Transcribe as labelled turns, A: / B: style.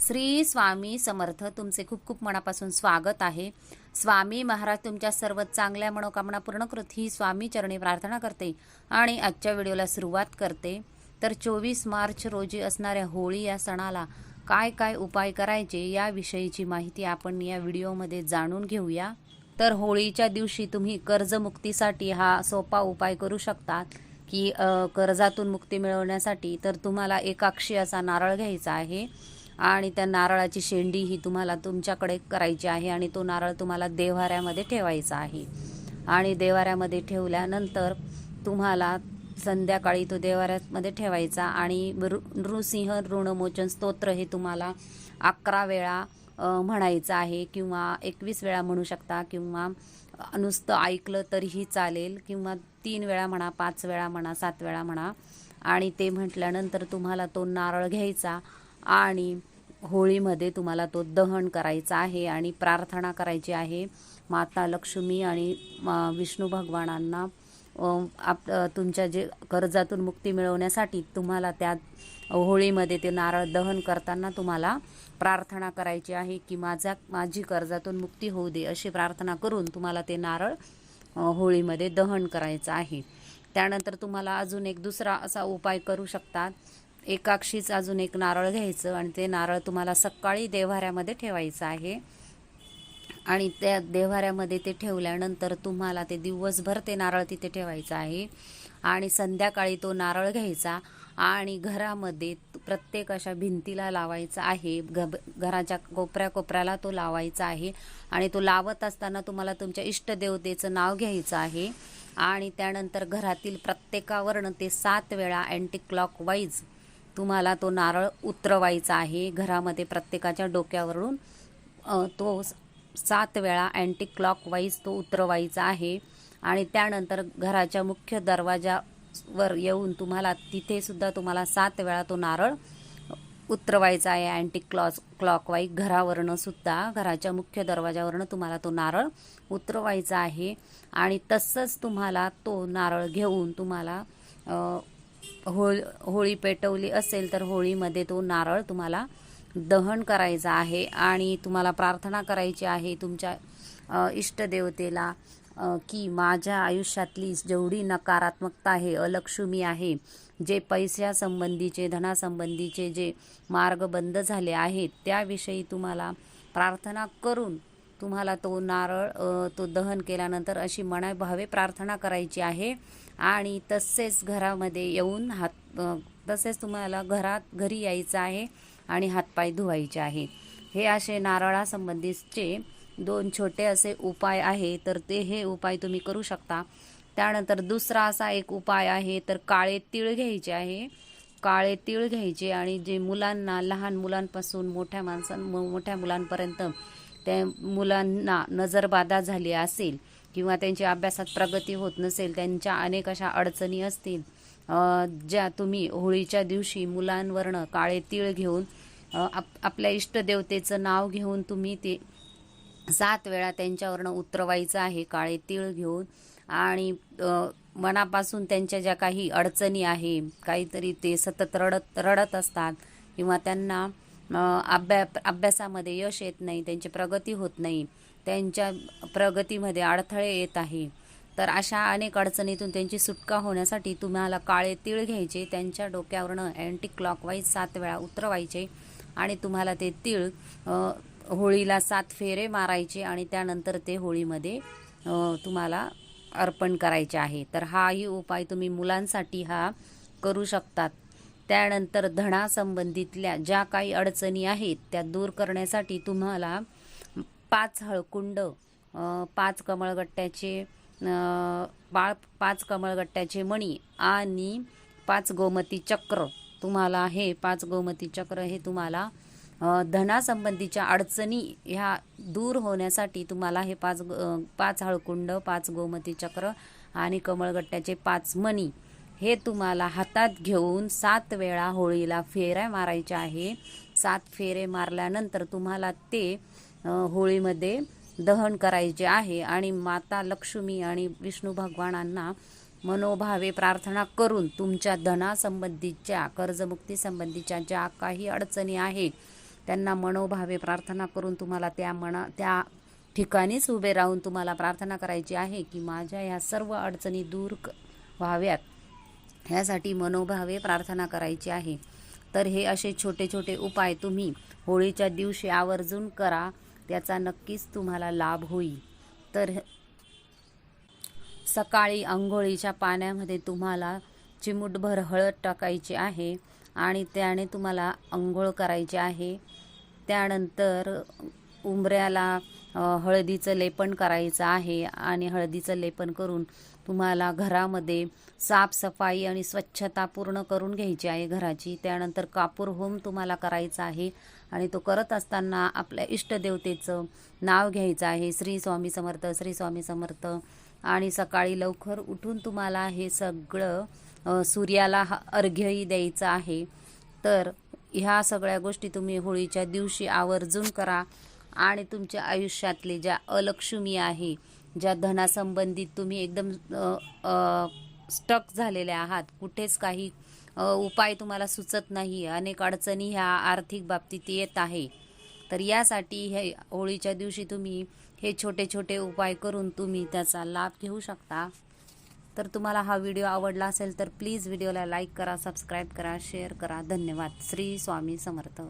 A: श्री स्वामी समर्थ तुमचे खूप खूप मनापासून स्वागत आहे. स्वामी महाराज तुमच्या सर्व चांगल्या मनोकामना पूर्ण करत ही स्वामी चरणी प्रार्थना करते आणि आजच्या व्हिडिओला सुरुवात करते. तर चोवीस मार्च रोजी असणाऱ्या होळी या सणाला काय काय उपाय करायचे याविषयीची माहिती आपण या व्हिडिओमध्ये जाणून घेऊया. तर होळीच्या दिवशी तुम्ही कर्जमुक्तीसाठी हा सोपा उपाय करू शकतात की कर्जातून मुक्ती मिळवण्यासाठी. तर तुम्हाला एकाक्षी असा नारळ घ्यायचा आहे. आणि त्या नारळाची शेंडी ही तुम्हाला तुमच्याकडे करायची आहे आणि तो नारळ तुम्हाला देव्हाऱ्यामध्ये ठेवायचा आहे. आणि देवाऱ्यामध्ये ठेवल्यानंतर तुम्हाला संध्याकाळी तो देवाऱ्यामध्ये ठेवायचा आणि नृ नृसिंह ऋणमोचन स्तोत्र हे तुम्हाला अकरा वेळा म्हणायचं आहे किंवा एकवीस वेळा म्हणू शकता किंवा नुसतं ऐकलं तरीही चालेल किंवा तीन वेळा म्हणा पाच वेळा म्हणा सात वेळा म्हणा. आणि ते म्हटल्यानंतर तुम्हाला तो नारळ घ्यायचा आणि होळीमध्ये तुम्हाला तो दहन करायचा आहे आणि प्रार्थना करायची आहे. माता लक्ष्मी आणि मा- विष्णू भगवानांना आप तुमच्या जे कर्जातून मुक्ती मिळवण्यासाठी तुम्हाला त्या होळीमध्ये ते नारळ दहन करताना तुम्हाला प्रार्थना करायची आहे की माझा माझी कर्जातून मुक्ती होऊ दे अशी प्रार्थना करून तुम्हाला ते नारळ होळीमध्ये दहन करायचं आहे. त्यानंतर तुम्हाला अजून एक दुसरा असा उपाय करू शकतात एकाक्षीच अजून एक नारळ घ्यायचं आणि ते नारळ तुम्हाला सकाळी देव्हाऱ्यामध्ये ठेवायचं आहे. आणि त्या देव्हाऱ्यामध्ये ते ठेवल्यानंतर तुम्हाला ते दिवसभर ते नारळ तिथे ठेवायचं आहे. आणि संध्याकाळी तो नारळ घ्यायचा आणि घरामध्ये प्रत्येक अशा भिंतीला लावायचा आहे. घ घराच्या कोपऱ्या कोपऱ्याला तो लावायचा आहे. आणि तो लावत असताना तुम्हाला तुमच्या इष्टदेवतेचं नाव घ्यायचं आहे. आणि त्यानंतर घरातील प्रत्येकावरनं ते सात वेळा अँटी क्लॉक वाईज तुम्हाला तो नारळ उतरवायचा आहे घरामध्ये प्रत्येकाच्या डोक्यावरून. तो सात वेळा अँटी क्लॉकवाईज तो उतरवायचा आहे. आणि त्यानंतर घराच्या मुख्य दरवाजावर येऊन तुम्हाला तिथेसुद्धा तुम्हाला सात वेळा तो नारळ उतरवायचा आहे अँटी क्लॉस क्लॉकवाईज घरावरनं सुद्धा. घराच्या मुख्य दरवाजावरनं तुम्हाला तो नारळ उतरवायचा आहे. आणि तसंच तुम्हाला तो नारळ घेऊन तुम्हाला होळ होळी पेटवली असेल तर होळीमध्ये तो नारळ तुम्हाला दहन करायचा आहे आणि तुम्हाला प्रार्थना करायची आहे तुमच्या इष्टदेवतेला की माझ्या आयुष्यातली जेवढी नकारात्मकता आहे अलक्ष्मी आहे जे पैशासंबंधीचे धनासंबंधीचे जे मार्ग बंद झाले आहेत त्याविषयी तुम्हाला प्रार्थना करून तुम्हाला तो नारळ तो दहन केल्यानंतर अशी मनाभावे प्रार्थना करायची आहे. आणि तसेच घरामध्ये येऊन हात तसेच तुम्हाला घरात घरी यायचं आहे आणि हातपाय धुवायचे आहे. हे असे नारळासंबंधीचे दोन छोटे असे उपाय आहे तर ते हे उपाय तुम्ही करू शकता. त्यानंतर दुसरा असा एक उपाय आहे तर काळे तीळ घ्यायचे आहे. काळे तीळ घ्यायचे आणि जे मुलांना लहान मुलांपासून मोठ्या माणसां मोठ्या मुलांपर्यंत त्या मुलांना नजरबाधा झाली असेल किंवा त्यांची अभ्यासात प्रगती होत नसेल त्यांच्या अनेक अशा अडचणी असतील ज्या तुम्ही होळीच्या दिवशी मुलांवरनं काळे तीळ घेऊन आप आपल्या इष्टदेवतेचं नाव घेऊन तुम्ही ते सात वेळा त्यांच्यावरनं उतरवायचं आहे काळे तीळ घेऊन. आणि मनापासून त्यांच्या ज्या काही अडचणी आहे काहीतरी ते सतत रडत रडत असतात किंवा त्यांना अभ्या अभ्यासामध्ये यश येत नाही त्यांची प्रगती होत नाही त्यांच्या प्रगतीमध्ये अडथळे येत आहे. तर अशा अनेक अडचणीतून त्यांची सुटका होण्यासाठी तुम्हाला काळे तीळ घ्यायचे त्यांच्या डोक्यावरनं अँटी क्लॉकवाईज सात वेळा उतरवायचे आणि तुम्हाला ते तीळ होळीला सात फेरे मारायचे आणि त्यानंतर ते होळीमध्ये तुम्हाला अर्पण करायचे आहे. तर हाही उपाय तुम्ही मुलांसाठी हा करू शकतात. त्यानंतर धनासंबंधितल्या ज्या काही अडचणी आहेत त्या दूर करण्यासाठी तुम्हाला पाच हळकुंड पाच कमळगट्ट्याचे अ, बाळ पाच कमळगट्ट्याचे मणी आणि पाच गोमती चक्र तुम्हाला हे पाच गोमती चक्र हे तुम्हाला धनासंबंधीच्या अडचणी ह्या दूर होण्यासाठी तुम्हाला हे पाच पाच हळकुंड पाच गोमती चक्र आणि कमळगट्ट्याचे पाच मणी हे तुम्हाला हातात घेऊन सात वेळा होळीला फेऱ्या मारायच्या आहे. सात फेरे मारल्यानंतर तुम्हाला ते होळीमध्ये दहन करायचे आहे आणि माता लक्ष्मी आणि विष्णू भगवानांना मनोभावे प्रार्थना करून तुमच्या धनासंबंधीच्या कर्जमुक्तीसंबंधीच्या ज्या काही अडचणी आहे त्यांना मनोभावे प्रार्थना करून तुम्हाला त्या मना त्या ठिकाणीच उभे राहून तुम्हाला प्रार्थना करायची आहे की माझ्या ह्या सर्व अडचणी दूर क- व्हाव्यात. ह्यासाठी मनोभावे प्रार्थना करायची आहे. तर हे असे छोटे छोटे उपाय तुम्ही होळीच्या दिवशी आवर्जून करा. त्याचा नक्कीच तुम्हाला लाभ होईल. तर सकाळी आंघोळीच्या पाण्यामध्ये तुम्हाला चिमूटभर हळद टाकायची आहे आणि त्याने तुम्हाला आंघोळ करायची आहे. त्यानंतर उंबऱ्याला हळदीचं लेपन करायचं आहे आणि हळदीचं लेपन करून तुम्हाला घरामध्ये साफसफाई आणि स्वच्छता पूर्ण करून घ्यायची आहे घराची. त्यानंतर कापूर होम तुम्हाला करायचा आहे आणि तो करत असताना आपल्या इष्टदेवतेचं नाव घ्यायचं आहे. श्री स्वामी समर्थ श्री स्वामी समर्थ. आणि सकाळी लवकर उठून तुम्हाला हे सगळं सूर्याला हा अर्घ्यही द्यायचं आहे. तर ह्या सगळ्या गोष्टी तुम्ही होळीच्या दिवशी आवर्जून करा. आणि तुमच्या आयुष्यातले ज्या अलक्ष्मी आहे ज्या धनासंबंधित तुम्ही एकदम स्टक झालेले आहात कुठेच काही उपाय तुम्हाला सुचत नाही अनेक अडचणी ह्या आर्थिक बाबतीत येत आहे. तर यासाठी हे होळीच्या दिवशी तुम्ही हे छोटे छोटे उपाय करून तुम्ही त्याचा लाभ घेऊ शकता. तर तुम्हाला हा व्हिडिओ आवडला असेल तर प्लीज व्हिडिओला लाईक करा सबस्क्राईब करा शेअर करा. धन्यवाद. श्री स्वामी समर्थ.